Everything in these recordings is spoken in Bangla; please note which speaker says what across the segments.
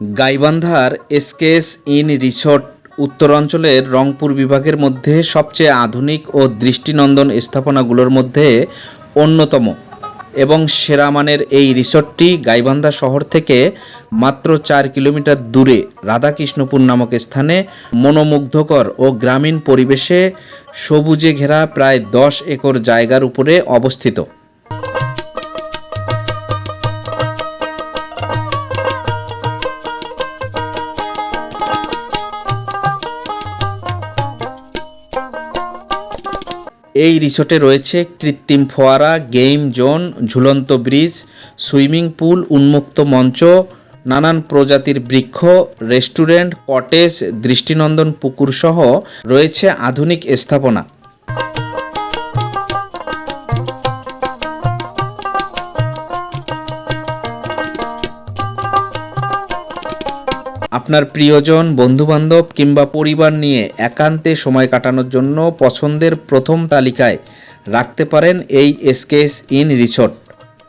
Speaker 1: গাইবান্ধার এসকেএস ইন রিসোর্ট উত্তরাঞ্চলের রংপুর বিভাগের মধ্যে সবচেয়ে আধুনিক ও দৃষ্টিনন্দন স্থাপনাগুলোর মধ্যে অন্যতম। এবং সেরা মানের এই রিসোর্টটি গাইবান্ধা শহর থেকে মাত্র চার কিলোমিটার দূরে রাধাকৃষ্ণপুর নামক স্থানে মনোমুগ্ধকর ও গ্রামীণ পরিবেশে সবুজে ঘেরা প্রায় দশ একর জায়গার উপরে অবস্থিত। এই রিসোর্টে রয়েছে কৃত্রিম ফোয়ারা গেম জোন, ঝুলন্ত ব্রিজ, সুইমিং পুল, উন্মুক্ত মঞ্চ, নানান প্রজাতির বৃক্ষ, রেস্টুরেন্ট, কটেজ, দৃষ্টিনন্দন পুকুর সহ রয়েছে আধুনিক স্থাপনা। আপনার প্রিয়জন, বন্ধুবান্ধব কিংবা পরিবার নিয়ে একান্তে সময় কাটানোর জন্য পছন্দের প্রথম তালিকায় রাখতে পারেন এই এসকেএস ইন রিসোর্ট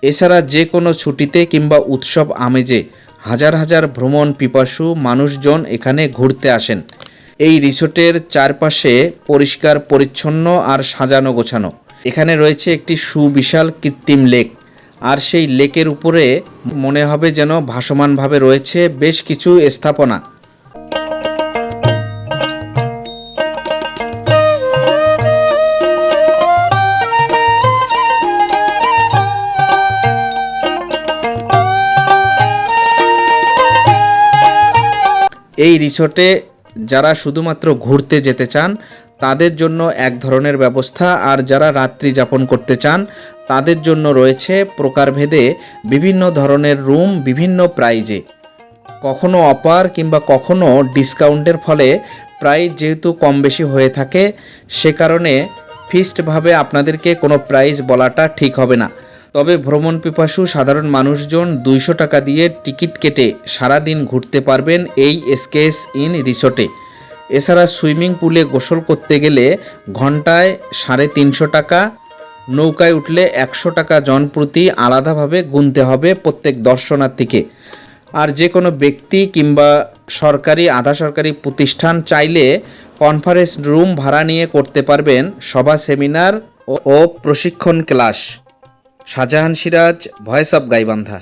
Speaker 1: এছাড়া যে কোনো ছুটিতে কিংবা উৎসব আমেজে হাজার হাজার ভ্রমণ পিপাসু মানুষজন এখানে ঘুরতে আসেন। এই রিসোর্টের চারপাশে পরিষ্কার, পরিচ্ছন্ন আর সাজানো গোছানো। এখানে রয়েছে একটি সুবিশাল কৃত্রিম লেক। আর সেই লেকের উপরে মনে হবে যেন ভাসমানভাবে রয়েছে বেশ কিছু স্থাপনা। এই রিসোর্টে যারা শুধুমাত্র ঘুরতে যেতে চান তাদের জন্য এক ধরনের ব্যবস্থা, আর যারা রাত্রি যাপন করতে চান, তাদের জন্য রয়েছে প্রকারভেদে বিভিন্ন ধরনের রুম, বিভিন্ন প্রাইজে। কখনো অপার কিংবা কখনো ডিসকাউন্টের ফলে প্রাইস যেহেতু কম বেশি হয়ে থাকে, সে কারণে ফিক্সডভাবে আপনাদেরকে কোনো প্রাইস বলাটা ঠিক হবে না। তবে ভ্রমণ পিপাসু সাধারণ মানুষজন দুইশো টাকা দিয়ে টিকিট কেটে সারাদিন ঘুরতে পারবেন এই এসকেএস ইন রিসোর্টে। এছাড়া সুইমিং পুলে গোসল করতে গেলে ঘন্টায় সাড়ে তিনশো টাকা, নৌকায় উঠলে একশো টাকা জন প্রতি আলাদাভাবে গুনতে হবে প্রত্যেক দর্শনার্থীকে। আর যে কোনো ব্যক্তি কিংবা সরকারি আধা সরকারি প্রতিষ্ঠান চাইলে কনফারেন্স রুম ভাড়া নিয়ে করতে পারবেন সভা সেমিনার ও- প্রশিক্ষণ class. Shahjahan Siraj, voice of Gaibandha.